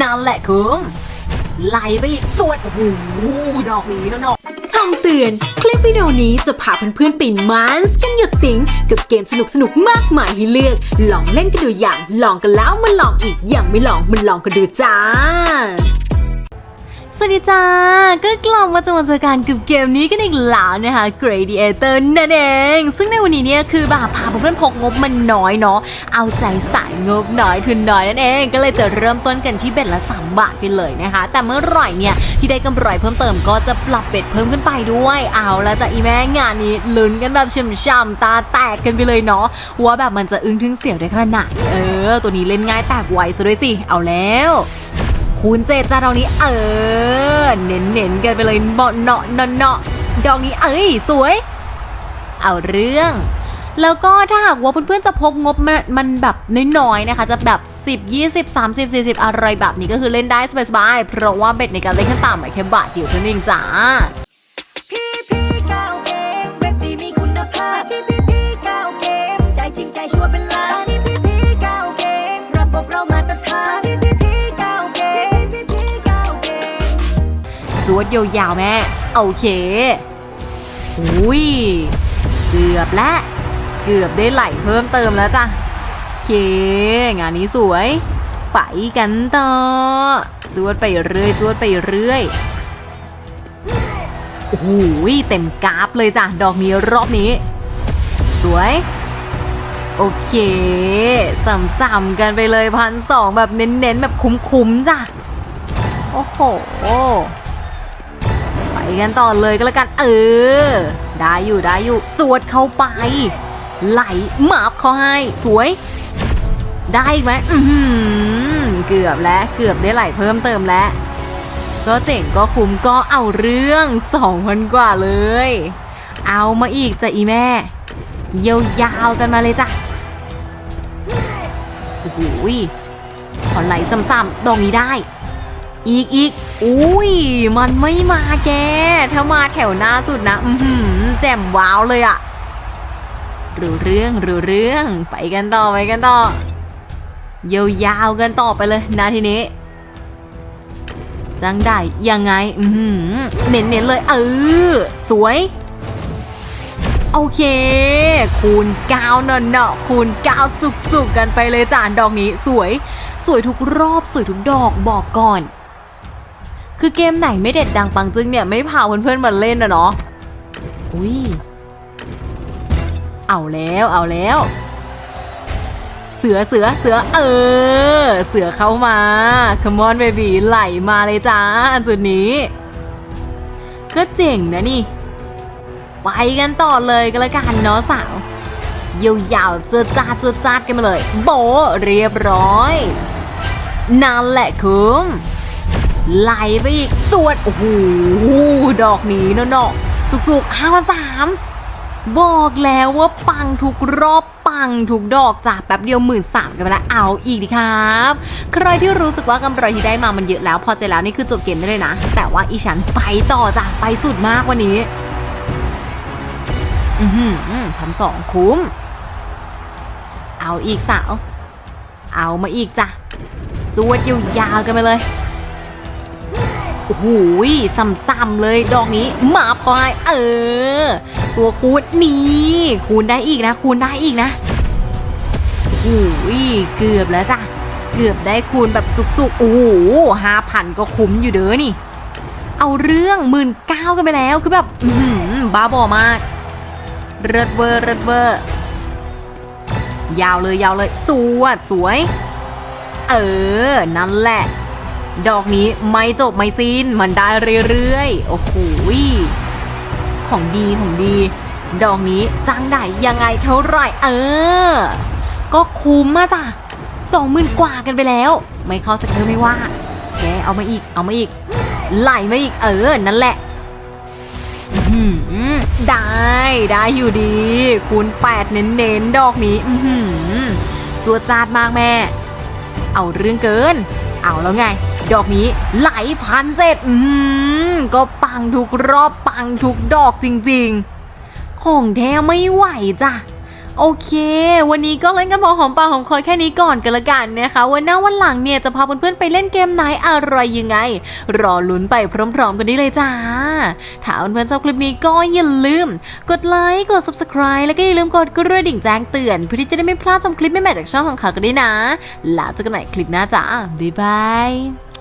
นั่นแหละคุ้มไล่ไปอีกจวดโอ้โหดอกนี้แล้วเนาะคำเตือน คลิปวิดีโอนี้จะพาเพื่อนๆไปมันส์กันหยดติงกับเกมสนุกๆมากมายให้เลือก ลองเล่นกันดูอย่าง ลองกันแล้วมาลองอีก อย่างไม่ลองมันลองกันดูจ้า สวัสดีจ้า ก็กลับมาเจอมาเจอกันกับเกมนี้กันอีกแล้วนะคะ Gladiator นั่นเอง ซึ่งในวันนี้เนี่ยคือแบบพาเพื่อนพกงบมันน้อยเนาะ เอาใจสายงบน้อยทุนน้อยนั่นเอง ก็เลยจะเริ่มต้นกันที่เบ็ดละ 3 บาทไปเลยนะคะ แต่เมื่อไหร่เนี่ยที่ได้กำไรเพิ่มเติมก็จะปรับเบ็ดเพิ่มขึ้นไปด้วย เอาละจ้ะอีแม่งานนี้ลุ้นกันแบบช่ำๆตาแตกกันไปเลยเนาะ ว่าแบบมันจะอึ้งทึ่งเสียวได้ขนาดเออ ตัวนี้เล่นง่ายแตกไวซะด้วยสิ เอาแล้ว คูณเจ็ดจ้าดอกนี้เออ เน้นเน้นๆกันไปเลยเนาะเนาะเนาะดอกนี้เอ้ยสวย เอาเรื่อง แล้วก็ถ้าหากว่าเพื่อนๆจะพกงบมันมันแบบน้อยๆนะคะ จะแบบ 10 20 30 40 อะไรแบบนี้ก็คือเล่นได้สบายๆเพราะว่าเบ็ดในการเล่นขั้นต่ำแค่บาทเดียวเท่านั้นเองจ้า วดยาวๆแม่ โอเคอุ้ยเกือบแล้วเกือบได้ไหลเพิ่มเติมแล้วจ้ะโอเค งานนี้สวย ไปกันต่อ จวดไปเรื่อย จวดไปเรื่อยโอ้โหเต็มกราฟเลยจ้ะ ดอกนี้รอบนี้ สวย โอเคสัมๆกันไปเลยพันสองแบบเน้นๆ แบบคุ้มๆจ้ะ โอ้โห ไปกันต่อเลยก็แล้วกัน เออ ได้อยู่ได้อยู่จวดเข้าไป ไหลหมาบเขาให้สวย ได้อีกไหมอือหือเกือบแล้วเกือบได้ไหลเพิ่มเติมแล้ว ก็เจ๋งก็คุ้มก็เอาเรื่องสองพันกว่าเลย เอามาอีกจ้ะอีแม่ยาวๆกันมาเลยจ้ะโอ้โหยขอไหลซ้ำๆตรงนี้ได้ อีกอีกอุ้ย มันไม่มาแก ถ้ามาแถวหน้าสุดนะ อือหือแจ่มว้าวเลยอะรู้เรื่องรู้เรื่องไปกันต่อไปกันต่อยาวๆกันต่อไปเลยนะทีนี้ จังได้ยังไง อือหือเน้นๆเลย เออ สวย โอเค คูณเก้าเนาะคูณก้าจุกๆกันไปเลยจานดอกนี้สวย สวยทุกรอบสวยทุกดอกบอกก่อน คือเกมไหนไม่เด็ดดังปังจึงเนี่ยไม่พาเพื่อนๆมาเล่นนะเนาะอุ้ยเอาแล้วเอาแล้ว เสือเสือเสือเออ เสือเข้ามาคมอนเบบีไหลมาเลยจ้าจุดนี้ ก็เจ๋งนะนี่ ไปกันต่อเลยก็แล้วกันเนาะสาวยาวๆเจอจาดเจอจาดกันมาเลย โบเรียบร้อย นั่นแหละคุ้ม ไหลไปอีกจวดโอ้โหดอกนี้เนาะเนาะจุกๆห้าสามบอกแล้วว่าปังทุกรอบปังทุกดอกจากแป๊บเดียวหมื่นสามกันไปแล้วเอาอีกดิครับ ใครที่รู้สึกว่ากำไรที่ได้มามันเยอะแล้ว พอใจแล้วนี่คือจบเกมได้เลยนะ แต่ว่าอีฉันไปต่อจ้ะไปสุดมากวันนี้ อือหือพันสองคุ้ม เอาอีกสาว เอามาอีกจ้ะจวดยาวๆกันไปเลย โอ้โหซ้ำๆเลยดอกนี้มาพอยเออ ตัวคูณนี่คูณได้อีกนะ คูณได้อีกนะโอ้โหเกือบแล้วจ้ะเกือบได้คูณแบบจุกๆ โอ้โหห้าพันก็คุ้มอยู่เด้อนี่ เอาเรื่องหมื่นเก้ากันไปแล้วคือแบบบ้าบอมากเริดเวอร์เริดเวอร์ยาวเลยยาวเลยจวดสวย เออ นั่นแหละ ดอกนี้ไม่จบไม่สิ้น มันได้เรื่อยๆ โอ้โหของดีของดี ดอกนี้จังได้ยังไงเท่าไหร่เออ ก็คุ้มมาจ้ะสองหมื่นกว่ากันไปแล้ว ไม่เข้าสักเธอไม่ว่า แกเอามาอีกเอามาอีก ไหลมาอีกเออ นั่นแหละได้ได้อยู่ดีคูณแปดเน้นๆ ดอกนี้อืจัวจาดมากแม่ เอาเรื่องเกิน เอาแล้วไง ดอกนี้ไหลพันเจ็ดอืมก็ปังทุกรอบปังทุกดอกจริงๆ ของแท้ไม่ไหวจ้ะโอเค วันนี้ก็เล่นกันพอหอมปากหอมคอแค่นี้ก่อนกันละกันนะคะ วันหน้าวันหลังเนี่ยจะพาเพื่อนๆไปเล่นเกมไหนอะไรยังไง รอลุ้นไปพร้อมๆกันได้เลยจ้า ถ้าเพื่อนๆชอบคลิปนี้ก็อย่าลืม กดไลค์กด subscribe แล้วก็อย่าลืมกดกระดิ่งแจ้งเตือน เพื่อที่จะได้ไม่พลาดชมคลิปใหม่ๆจากช่องของเขากันด้วยนะแล้วเจอกันใหม่คลิปหน้าจ้าบ๊ายบาย